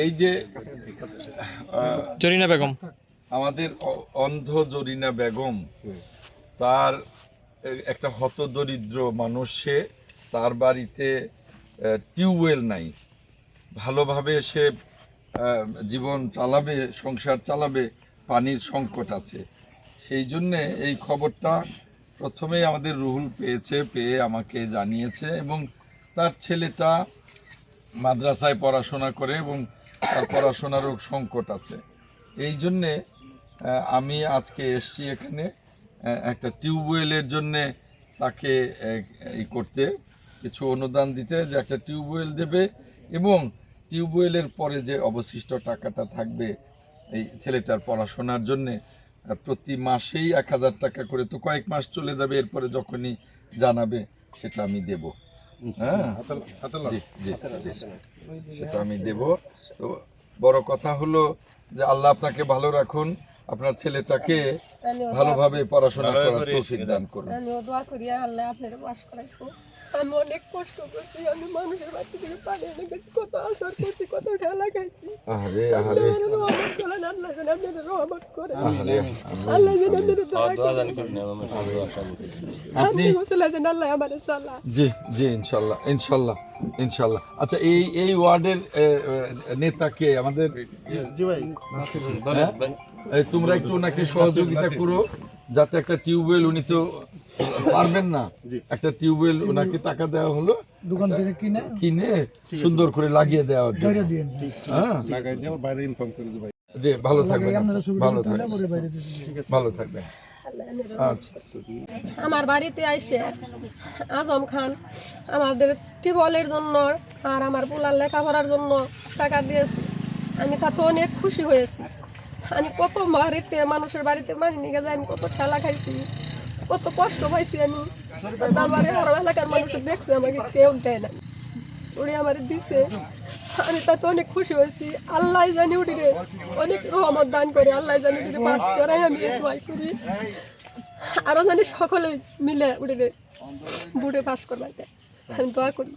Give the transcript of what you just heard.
এই যে জরিনা বেগম। আমাদের অন্ধ জরিনা বেগম তার একটা হতদরিদ্র মানুষ সে তার বাড়িতে টিউবওয়েল নাই। ভালোভাবে সে জীবন চালাবে সংসার চালাবে পানির সংকট আছে। সেই জন্যে এই খবরটা প্রথমেই আমাদের রুহুল পেয়েছে পেয়ে আমাকে জানিয়েছে এবং তার ছেলেটা মাদ্রাসায় পড়াশোনা করে এবং পড়াশোনারও সংকট আছে। এই জন্যে আমি আজকে এসছি এখানে একটা টিউবওয়েলের জন্যে তাকে এই করতে, কিছু অনুদান দিতে, যে একটা টিউবওয়েল দেবে এবং টিউবওয়েলের পরে যে অবশিষ্ট টাকাটা থাকবে এই ছেলেটার পড়াশোনার জন্যে প্রতি মাসেই এক হাজার টাকা করে তো কয়েক মাস চলে যাবে, এরপরে যখনই জানাবে সেটা আমি দেব। হ্যাঁ? জি জি জি। সেটা আমি দেব। তো বড় কথা হলো যে আল্লাহ আপনাকে ভালো রাখুন আপনার ছেলেটাকে ভালোভাবে পড়াশোনা করার তৌফিক দান করুন। আমি দোয়া করি আল্লাহ আপনার বাস করাইবো আমি অনেক কষ্ট করছি আমি মানুষের বাড়ি থেকে পানি এনে গেছি কত আসার করছি। কত খাইছি আহারে আহারে। রহমত করেন আল্লাহ যেন আপনাদের রহমত করে। আল্লাহ যেন আপনাদের দোয়া করে। আপনি আপনি হোসেলা যেন আল্লাহ আমার সালা জি জি ইনশাল্লাহ ইনশাল্লাহ ইনশাল্লাহ। আচ্ছা এই এই ওয়ার্ডের এ, নেতাকে আমাদের হ্যাঁ? এই তোমরা একটু ওনাকে সহযোগিতা করো। যাতে একটা টিউবওয়েল উনি তো পারবেন না। একটা টিউবওয়েল ওনাকে টাকা দেওয়া হলো। দোকান থেকে কিনে কিনে সুন্দর করে লাগিয়ে দেওয়া হ্যাঁ। লাগাই দিয়ে বাইরে ইনফর্ম করে দেবো জি ভালো থাকবেন ভালো থাকবেন। ভালো থাকবেন। আমার বাড়িতে আইসে আজম খান আমাদের টিউবওয়েলের জন্য আর আমার পোলার লেখাপড়ার জন্য টাকা দিয়েছে। আমি তাতে অনেক খুশি হয়েছি। আমি কত বাড়িতে মানুষের বাড়িতে মানি নিয়ে যাই আমি কত খেলা খাইছি, কত কষ্ট পাইছি আমি। তারপরে আমার এলাকার মানুষ দেখছে আমাকে, কেউ দেয় না। উনি আমার দিছে, আমি তাতে অনেক খুশি হয়েছি। আল্লাহ জানি উঠিরে অনেক রহমত দান করে, আল্লাহ জানি উঠিরে পাশ করাই আমি দোয়াই করি। আরও জানি সকলে মিলে উঠে বুড়ে পাশ করবাইতে আমি দোয়া করি।